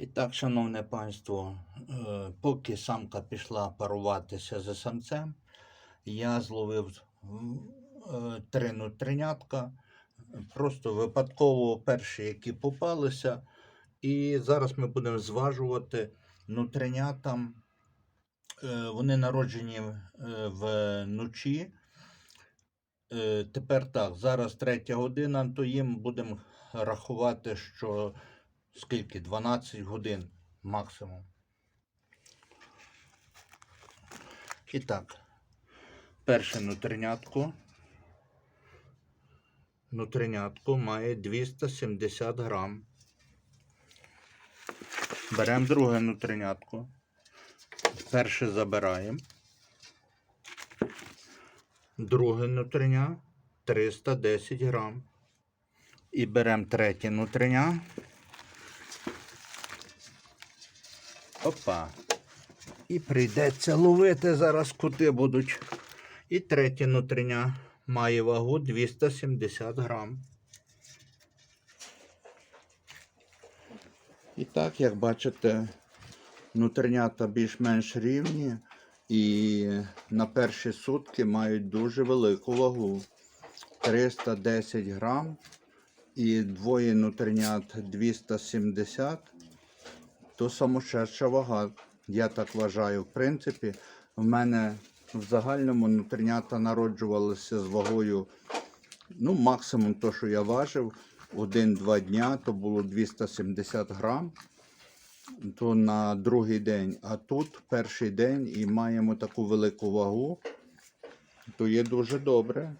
І так, шановне панство, е, поки самка пішла паруватися за самцем, я зловив е, три нутринятка, просто випадково перші, які попалися. І зараз ми будемо зважувати нутринятам. Е, Вони народжені вночі. Тепер так, зараз третя година, то їм будемо рахувати, що скільки? 12 годин максимум. І так, перше нутринятко. Нутринятко має 270 грам. Беремо друге нутринятко. Перше забираємо. Друге нутриня 310 грам. І беремо третє нутриня. Опа. І прийдеться ловити, зараз кути будуть. І третє нутриня має вагу 270 грам. І так, як бачите, нутринята більш-менш рівні і на перші сутки мають дуже велику вагу. 310 грам і двоє нутринят 270 то самошедша вага. Я так вважаю. В принципі, в мене в загальному нутринята народжувалися з вагою, ну, максимум то, що я важив, один-два дня, то було 270 грам. То на другий день. А тут перший день і маємо таку велику вагу, то є дуже добре.